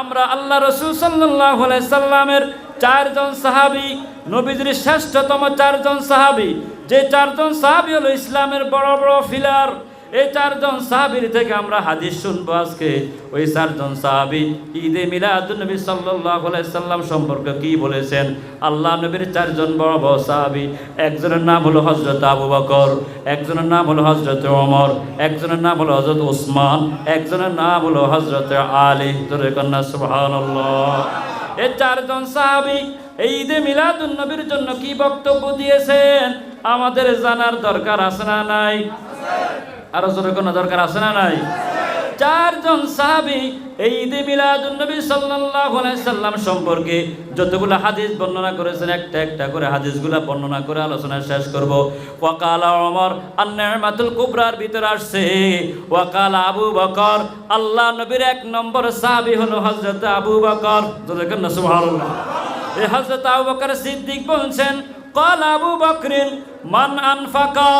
আমরা আল্লাহ রসুল সাল্লাহ সাল্লামের চারজন সাহাবি, নবীজির শ্রেষ্ঠতম চারজন সাহাবি। যে চারজন সাহাবি হলো ইসলামের বড় বড় ফিলার এই চারজন সাহাবির থেকে আমরা হাদিস শুনব আজকে। ওই চারজন সাহাবি ঈদে মিলাদুল নবী সাল্লাহ সাল্লাম সম্পর্কে কি বলেছেন? আল্লাহ নবীর চারজন বড় বড় সাহাবি। একজনের নাম হলো হজরত আবু বকর, একজনের নাম হলো হজরত ওমর, একজনের নাম হলো হজরত ওসমান একজনের নাম হলো হজরত আলী। কন্যা, সুবহানাল্লাহ। এই চারজন সাহাবি ঈদে মিলাদুল নবীর জন্য কি বক্তব্য দিয়েছেন? আমাদের জানার দরকার আছে না নাই? আরও জোরে কোনো দরকার আছে না নাই? চারজন সাহাবি এই ঈদে মিলাদুলনবী সাল্লাম সম্পর্কে যতগুলো হাদিস বর্ণনা করেছেন, একটা একটা করে হাদিসগুলো বর্ণনা করে আলোচনা শেষ করব। ওয়াকালা ওমর আন নিয়ামাতুল কুবরার ভিতর আসছে। ওয়াকালা আবু বকর, আল্লাহ নবীর এক নম্বর সাহাবি হলো হযরত আবু বকর। যতক্ষণ না সুবহানাল্লাহ। এই হযরত আবু বকর সিদ্দিক বলছেন, কল আবু বকরিন মান আনফাকা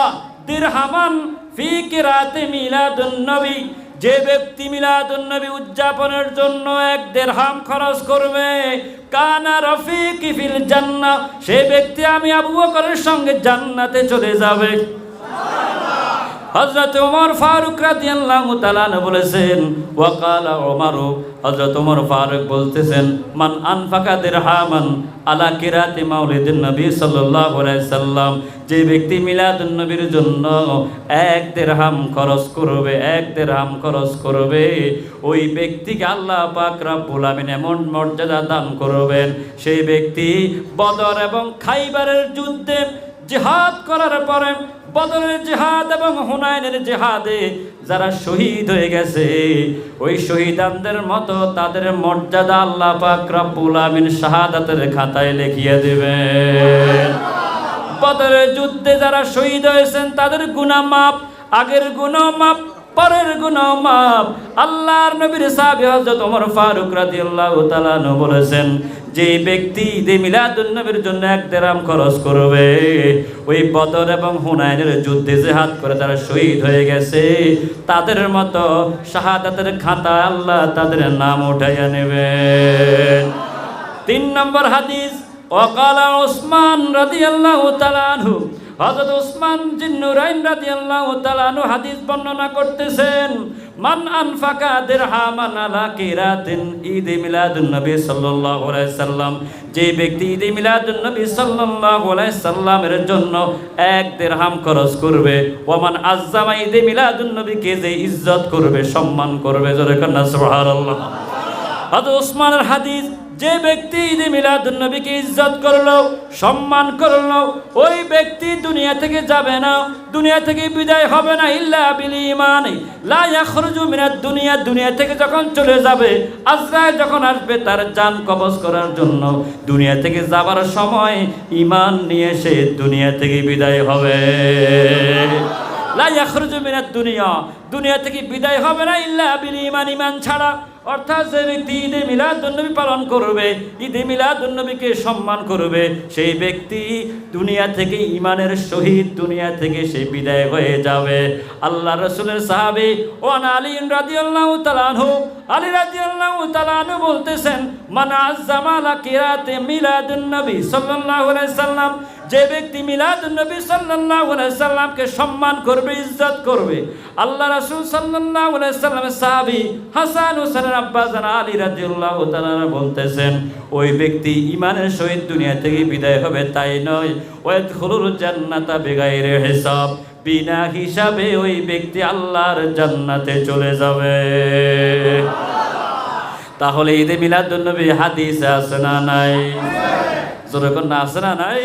দিরহামান ফি কিরাতে মিলাদুন্নবী, যে ব্যক্তি মিলাদুন্নবী উদযাপনের জন্য এক দেড়হাম খরচ করবে, কানা রফিক ফিল জান্না সে ব্যক্তি আমি আবু বকরের সঙ্গে জান্নাতে চলে যাবে। হযরত ওমর ফারুক রাদিয়াল্লাহু তাআলা বলেছেন, ওয়াকালা ওমরু হযরত ওমর ফারুক বলতেছেন, মান আনফাকা দিরহামান আলা কিরাতি মাউলিদিন নবী সাল্লাল্লাহু আলাইহি সাল্লাম যে ব্যক্তি মিলাদুন নবীর জন্য এক দেড়হাম খরচ করবে, এক দেড়হাম খরচ করবে, ওই ব্যক্তিকে আল্লাহ পাক রব্বুল আমিন এমন মর্যাদা দান করবেন, সেই ব্যক্তি বদর এবং খাইবারের যুদ্ধে জিহাদ করার পরে বদরের জিহাদ এবং হুনায়নের জিহাদে যারা শহীদ হয়ে গেছে, ওই শহীদানদের মতো তাদের মর্যাদা আল্লাহ পাক রব্বুল আমিন শাহাদাতের খাতায় লিখিয়ে দেবেন। বদরের যুদ্ধে যারা শহীদ হয়েছেন, তাদের গুনাহ মাপ আগের গুনাহ মাপ পরের গুনাহ মাপ আল্লাহর নবীর সাহাবী হযরত ওমর ফারুক রাদিয়াল্লাহু তাআলা বলেছেন যে ব্যক্তি ঈদে মিলাদুন নবীর জন্য এক দেরাম খরচ করবে, ওই বদর এবং হুনাইনের যুদ্ধে যে হাত করে তারা শহীদ হয়ে গেছে। তাদের মতো শাহাদাতের খাতা আল্লাহ তাদের নাম উঠাইয়া নেবে। তিন নম্বর হাদিস, ওকালা ওসমান রাদিয়াল্লাহু তাআলা আনহু। হযরত ওসমান জিন্নুরাইন রাদিয়াল্লাহু তাআলা আনহু হাদিস বর্ণনা করতেছেন, মান আনফাকা দিরহামান আলা কিরাতিন ঈদ মিলাদুন নবী সাল্লাল্লাহু আলাইহি সাল্লাম। যে ব্যক্তি ঈদ মিলাদুন নবী সাল্লাল্লাহু আলাইহি সাল্লামের জন্য এক দিরহাম খরচ করবে ওমান আজ্জামা ঈদ মিলাদুন নবীকে যে ইজ্জত করবে, সম্মান করবে। জোরে কন্না সুবহানাল্লাহ। হযরত ওসমানের হাদিস যে ব্যক্তি ঈদে মিলাদুন নবীকে ইজ্জত করল, সম্মান করল, ওই ব্যক্তি দুনিয়া থেকে যাবে না, দুনিয়া থেকে বিদায় হবে না ইল্লা বিল ঈমান। লা ইয়াখরুজু মিনাদ দুনিয়া দুনিয়া থেকে যখন চলে যাবে আজরাইল যখন আসবে তার জান কবজ করার জন্য। দুনিয়া থেকে যাবার সময় ঈমান নিয়ে সে দুনিয়া থেকে বিদায় হবে। লা ইয়াখরুজু মিনাদ দুনিয়া দুনিয়া থেকে বিদায় হবে না ইল্লা বিল ঈমান ঈমান ছাড়া। অর্থাৎ যে ব্যক্তি ঈদে মিলাদুন্নবী পালন করবে, ঈদে মিলাদুন্নবীকে সম্মান করবে, সেই ব্যক্তি দুনিয়া থেকে ইমানের শহীদ দুনিয়া থেকে সে বিদায় হয়ে যাবে। আল্লাহ রসুলের সাহাবি ওয়ান আলী রাদিয়াল্লাহু তাআলাহু আলী রাদিয়াল্লাহু তাআলাহু বলতেছেন, মান যে ব্যক্তি মিলাদুন্নবী সাল্লাল্লাহু সাল্লামকে সম্মান করবে, ইজ্জত করবে। আল্লাহ রাসূল সাল্লামের সাহাবী হাসান হোসেনের আব্বা জান আলী বলতেছেন, ওই ব্যক্তি ইমানের সহিত দুনিয়া থেকে বিদায় হবে তাই নয়। ওয়াদখুলুল জান্নাতা বিগাইরি বিনা হিসাবে ওই ব্যক্তি আল্লাহর জান্নাতে চলে যাবে। তাহলে ঈদে মিলাদুন্নবী হাদিস আছে না নাই? জোরে কোন আছে না নাই?